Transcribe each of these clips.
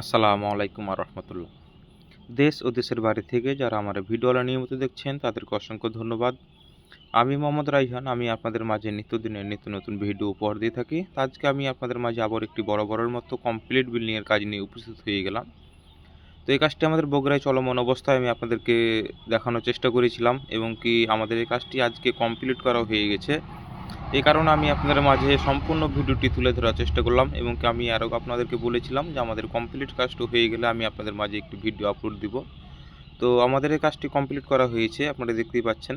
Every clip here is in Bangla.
আসসালামু আলাইকুম রহমতুল্লাহ। দেশ ও দেশের বাইরে থেকে যারা আমার ভিডিওটা নিয়মিত দেখছেন, তাদেরকে অসংখ্য ধন্যবাদ। আমি মোহাম্মদ রাইহান, আমি আপনাদের মাঝে নিত্যদিনের নিত্য নতুন ভিডিও উপহার দিয়ে থাকি। আজকে আমি আপনাদের মাঝে আবার একটি বড় বড়ের মতো কমপ্লিট বিল্ডিংয়ের কাজ নিয়ে উপস্থিত হয়ে গেলাম। তো এই কাজটি আমাদের বগুড়ায় চলমান অবস্থায় আমি আপনাদেরকে দেখানোর চেষ্টা করেছিলাম এবং কি আমাদের এই কাজটি আজকে কমপ্লিট করা হয়ে গেছে। এই কারণে আমি আপনাদের মাঝে সম্পূর্ণ ভিডিওটি তুলে ধরার চেষ্টা করলাম এবং কি আমি আরও আপনাদেরকে বলেছিলাম যে আমাদের কমপ্লিট কাজটি হয়ে গেলে আমি আপনাদের মাঝে একটি ভিডিও আপলোড দিব। তো আমাদের এই কাজটি কমপ্লিট করা হয়েছে, আপনারা দেখতেই পাচ্ছেন।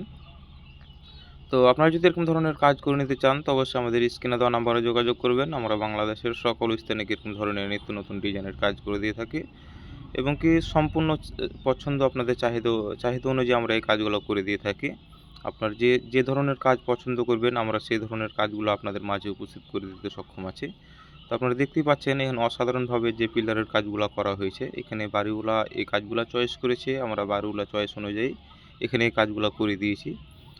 তো আপনারা যদি এরকম ধরনের কাজ করে নিতে চান, তো অবশ্যই আমাদের স্ক্রিনে দেওয়া নাম্বারে যোগাযোগ করবেন। আমরা বাংলাদেশের সকল স্থানে এরকম ধরনের নিত্য নতুন ডিজাইনের কাজ করে দিয়ে থাকি এবং কি সম্পূর্ণ পছন্দ আপনাদের চাহিদা চাহিদা অনুযায়ী আমরা এই কাজগুলো করে দিয়ে থাকি। আপনার যে যে ধরনের কাজ পছন্দ করবেন, আমরা সেই ধরনের কাজগুলো আপনাদের মাঝে উপস্থিত করে দিতে সক্ষম আছি। তো আপনারা দেখতেই পাচ্ছেন, এখানে অসাধারণভাবে যে পিলারের কাজগুলো করা হয়েছে, এখানে বাড়িগুলা এই কাজগুলো চয়েস করেছে, আমরা বাড়িগুলা চয়েস অনুযায়ী এখানে এই কাজগুলো করে দিয়েছি।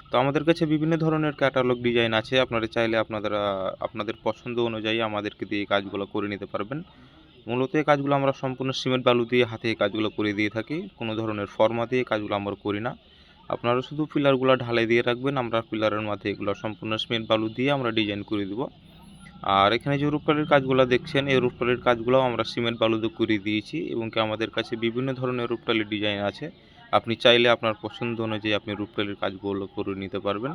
তো আমাদের কাছে বিভিন্ন ধরনের ক্যাটালগ ডিজাইন আছে, আপনারা চাইলে আপনারা, আপনাদের পছন্দ অনুযায়ী আমাদেরকে দিয়ে এই কাজগুলো করে নিতে পারবেন। মূলত এই কাজগুলো আমরা সম্পূর্ণ সিমেন্ট বালু দিয়ে হাতে এই কাজগুলো করে দিয়ে থাকি, কোনো ধরনের ফর্মা দিয়ে কাজগুলো আমরা করি না। আপনারা শুধু পিলারগুলো ঢালাই দিয়ে রাখবেন, আমরা পিলারের মাঝে এগুলো সম্পূর্ণ সিমেন্ট বালু দিয়ে আমরা ডিজাইন করে দেবো। আর এখানে যে রূপকালির কাজগুলো দেখছেন, এই রূপকালির কাজগুলো আমরা সিমেন্ট বালু দিয়ে করে দিয়েছি এবং কি আমাদের কাছে বিভিন্ন ধরনের রূপকালির ডিজাইন আছে। আপনি চাইলে আপনার পছন্দ অনুযায়ী আপনি রূপকালির কাজগুলো করে নিতে পারবেন।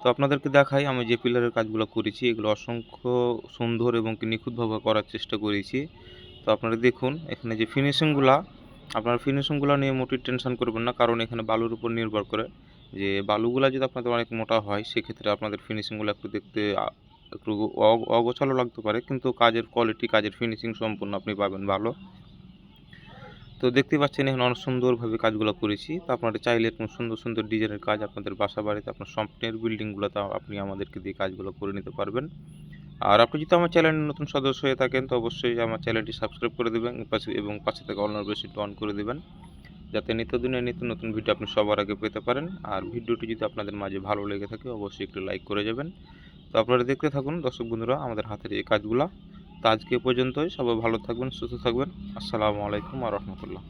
তো আপনাদেরকে দেখাই, আমি যে পিলারের কাজগুলো করেছি, এগুলো অসংখ্য সুন্দর এবং কি নিখুঁতভাবে করার চেষ্টা করেছি। তো আপনারা দেখুন, এখানে যে ফিনিশিংগুলা আপনার ফিনিশিংগুলো নিয়ে মোটেই টেনশন করবেন না, কারণ এখানে বালুর উপর নির্ভর করে। যে বালুগুলা যদি আপনাদের অনেক মোটা হয়, সেক্ষেত্রে আপনাদের ফিনিশিংগুলো একটু দেখতে একটু অগোছালো লাগতে পারে। কিন্তু কাজের কোয়ালিটি কাজের ফিনিশিং সম্পূর্ণ আপনি পাবেন ভালো। তো দেখতে পাচ্ছেন, এখানে অনেক সুন্দরভাবে কাজগুলো করেছি। তো আপনারা চাইলে এরকম সুন্দর সুন্দর ডিজাইনের কাজ আপনাদের বাসা বাড়িতে, আপনার স্বপ্নের বিল্ডিংগুলোতে আপনি আমাদেরকে দিয়ে কাজগুলো করে নিতে পারবেন। আর আপনি যদি আমার চ্যানেলের নতুন সদস্য হয়ে থাকেন, তো অবশ্যই আমার চ্যানেলটি সাবস্ক্রাইব করে দেবেন পাশে এবং পাশে থেকে অল নোটিফিকেশনটি অন করে দেবেন, যাতে নিত্যদিনের নিত্য নতুন ভিডিও আপনি সবার আগে পেতে পারেন। আর ভিডিওটি যদি আপনাদের মাঝে ভালো লেগে থাকে, অবশ্যই একটু লাইক করে যাবেন। তো আপনারা দেখতে থাকুন, দর্শক বন্ধুরা, আমাদের হাতের এই কাজগুলো। তো আজকে পর্যন্তই, সবাই ভালো থাকবেন, সুস্থ থাকবেন। আসসালামু আলাইকুম আর রহমতুল্লাহ।